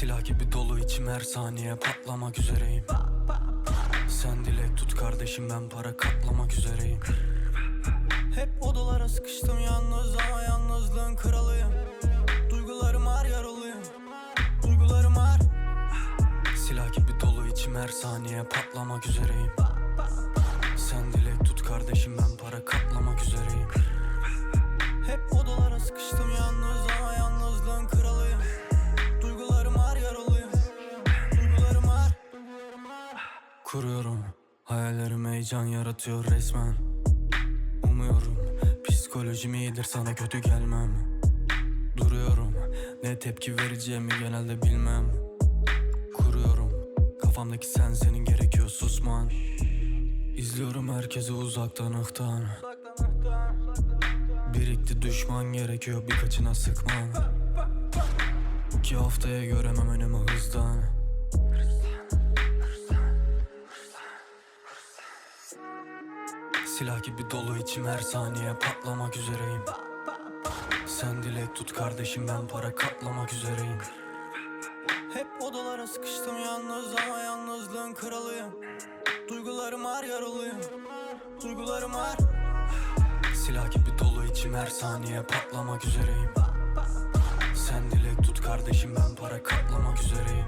Silah gibi dolu içim her saniye patlamak üzereyim. Sen dilek tut kardeşim ben para katlamak üzereyim. Hep odalara sıkıştım yalnız ama yalnızlığın kralıyım. Duygularım ağır yaralıyım. Duygularım ağır. Silah gibi dolu içim her saniye patlamak üzereyim. Sen dilek tut kardeşim ben para katlamak üzereyim Kuruyorum. Hayallerim heyecan yaratıyor resmen. Umuyorum Psikolojim iyidir sana kötü gelmem. Duruyorum Ne tepki vereceğimi genelde bilmem. Kuruyorum Kafamdaki sen senin gerekiyor susman. İzliyorum herkesi uzaktan ıhtan Birikti düşman gerekiyor birkaçına sıkman. İki haftaya göremem önümü hızdan Silah gibi dolu içim her saniye patlamak üzereyim. Sen dilek tut kardeşim ben para katlamak üzereyim. Hep odalara sıkıştım yalnız ama yalnızlığın kralıyım Duygularım ağır yaralıyım. Duygularım ağır. Silah gibi dolu içim her saniye patlamak üzereyim. Sen dilek tut kardeşim ben para katlamak üzereyim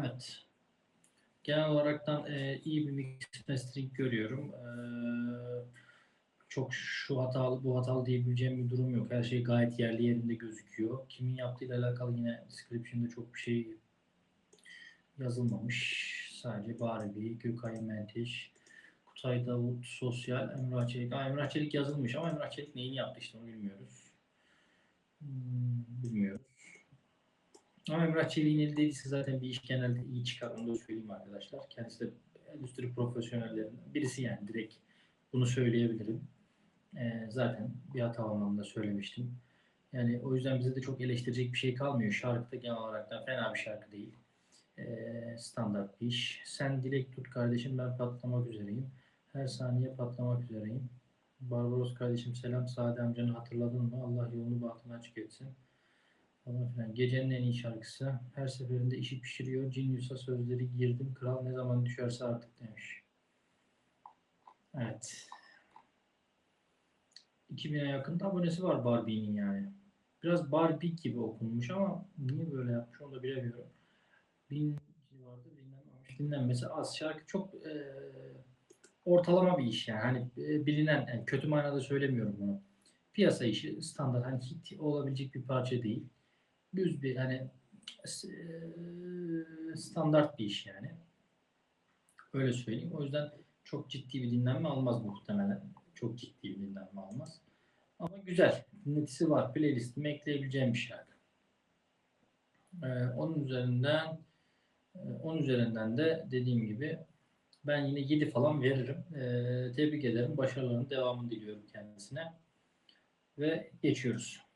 Evet. Genel olaraktan e, iyi bir mix mastering görüyorum. E, çok şu hatalı bu hatalı diyebileceğim bir durum yok. Her şey gayet yerli yerinde gözüküyor. Kimin yaptığıyla alakalı yine description'da çok bir şey yazılmamış. Sadece Barbie, Gökay Menteş, Kutay Davut, Sosyal, Emrah Çelik. Aa, Emrah Çelik yazılmış ama Emrah Çelik neyini yaptı işte onu bilmiyoruz. Hmm, bilmiyoruz. Ama Emrah Çelik'in eli değilse zaten bir iş genelde iyi çıkar. Onu da söyleyeyim arkadaşlar. Kendisi de endüstri profesyonellerinden birisi yani direkt bunu söyleyebilirim. Ee, zaten bir hata anlamında söylemiştim. Yani o yüzden bize de çok eleştirecek bir şey kalmıyor. Şarkı da genel olarak da fena bir şarkı değil. Ee, standart bir iş. Sen dilek tut kardeşim ben patlamak üzereyim. Her saniye patlamak üzereyim. Barbaros kardeşim selam. Sade amcanı hatırladın mı? Allah yolunu bahtını açık etsin falan filan. Gecenin en iyi şarkısı. Her seferinde işi pişiriyor. Genius'a sözleri girdim. Kral ne zaman düşerse artık demiş. Evet. 2000'e yakın abonesi var Barbie'nin yani. Biraz Barbie gibi okunmuş ama niye böyle yapmış onu da bilemiyorum. Bin civarında dinlenmemiş. Dinlenmesi az. Şarkı çok e, ortalama bir iş yani. Hani e, bilinen, yani kötü manada söylemiyorum bunu. Piyasa işi standart hani hit olabilecek bir parça değil düz bir hani eee, standart bir iş yani. Öyle söyleyeyim. O yüzden çok ciddi bir dinlenme almaz muhtemelen. Çok ciddi bir dinlenme almaz. Ama güzel. Dinletisi var. Playlistime ekleyebileceğim bir şarkı. Ee, onun üzerinden e, 10 üzerinden de dediğim gibi ben yine 7 falan veririm. Ee, tebrik ederim. Başarılarının devamını diliyorum kendisine. Ve geçiyoruz.